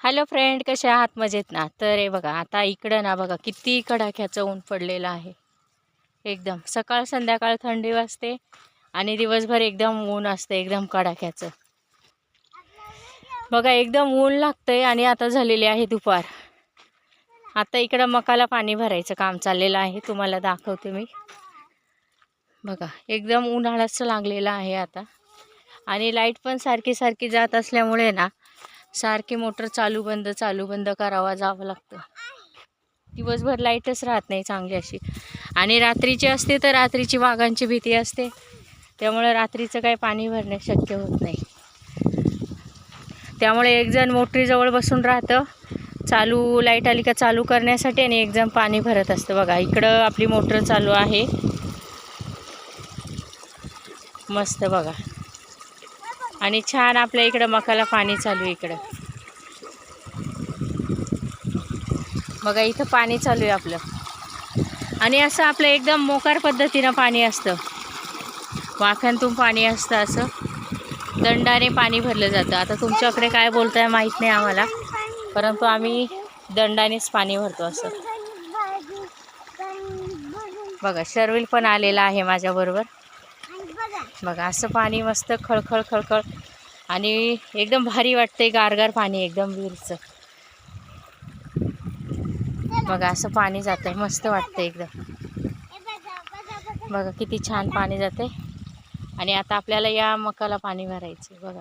Hello friend कसे आहात? मजेत ना? तर हे बघा आता इकडं ना बघा किती कडाक्याचं ऊन पडलेलं आहे. एकदम सकाळ संध्याकाळ थंडी वाजते आणि दिवसभर एकदम ऊन असतं एकदम कडाक्याचं. बघा एकदम ऊन लागतंय आणि आता झालेली आहे दुपार. आता इकडं मकाला पाणी भरायचं काम चाललेलं आहे तुम्हाला दाखवते मी. बघा एकदम उन्हाळाच लागलेलं आहे आता. आणि लाइट पण सारखी सारखी जात असल्यामुळे ना सारखी मोटर चालू बंद चालू बंद करावा जावं लागतं. दिवसभर लाईटच राहत नाही चांगली अशी. आणि रात्रीची असते तर रात्रीची वाघांची भीती असते. त्यामुळे रात्रीचं काही पाणी भरणे शक्य होत नाही. त्यामुळे एकजण मोटरीजवळ बसून राहतं. चालू लाइट आली का चालू करण्यासाठी आणि एकजण पाणी भरत असतं. बघा इकडं आपली मोटर चालू आहे. मस्त बघा. आणि छान आपल्या इकडं मकाला पाणी चालू आहे इकडं. बघा इथं पाणी चालू आहे आपलं. आणि असं आपलं एकदम मोकार पद्धतीनं पाणी असतं. वाफ्यांतून पाणी असतं असं. दंडाने पाणी भरलं जातं. आता तुमच्याकडे काय बोलताय माहीत नाही आम्हाला. परंतु आम्ही दंडानेच पाणी भरतो असं. बघा शर्विल पण आलेला आहे माझ्याबरोबर. बघा असं पाणी मस्त खळखळ खळखळ आणि एकदम भारी वाटते गारगार पाणी एकदम विहीरचं. बघा असं पाणी जात आहे मस्त वाटतं एकदम. बघा किती छान पाणी जाते आणि आता आपल्याला या मकाला पाणी भरायचं बघा.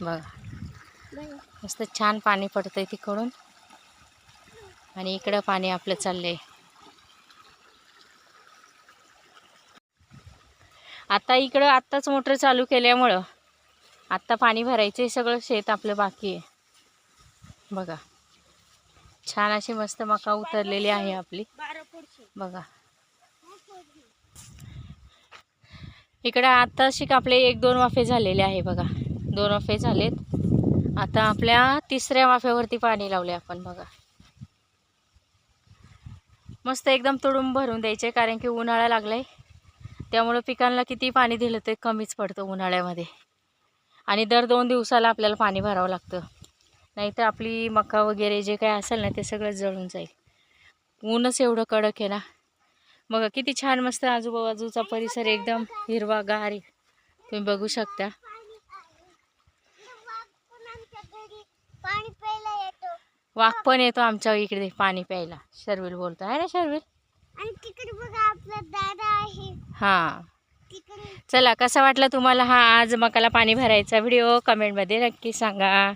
बघा. मस्त छान पाणी पडतंय तिकडून. आणि इकडं पाणी आपलं चाललंय. आता इकडं आत्ताच मोटर चालू केल्यामुळं आत्ता पाणी भरायचं हे सगळं शेत आपलं बाकी आहे. बघा. छान अशी मस्त मका उतरलेली आहे आपली. बघा. इकडं आत्ता शिक आपले एक दोन वाफे झालेले आहे बघा. दोन वाफे झालेत. आता आपल्या तिसऱ्या वाफ्यावरती पाणी लावले आपण बघा. मस्त एकदम तुडून भरून द्यायचे कारण की उन्हाळा लागलाय. त्यामुळं पिकांना किती पाणी दिलं ते कमीच पडतं उन्हाळ्यामध्ये. आणि दर दोन दिवसाला आपल्याला पाणी भरावं लागतं. नाहीतर आपली मका वगैरे जे काय असेल ना ते सगळं जळून जाईल. ऊनच एवढं कडक आहे ना. मग किती छान मस्त आजूबाजूचा परिसर एकदम हिरवागार आहे. तुम्ही बघू शकता. वाघ पण येतो आमच्या इकडे पाणी प्यायला. शर्विल बोलतो. आहे ना शर्विल? आणि तिकडे बघा आपला दादा आहे. हां. चला कसा वाटला तुम्हाला हा आज मकाला पाणी भरायचा व्हिडिओ? कमेंटमध्ये नक्की सांगा.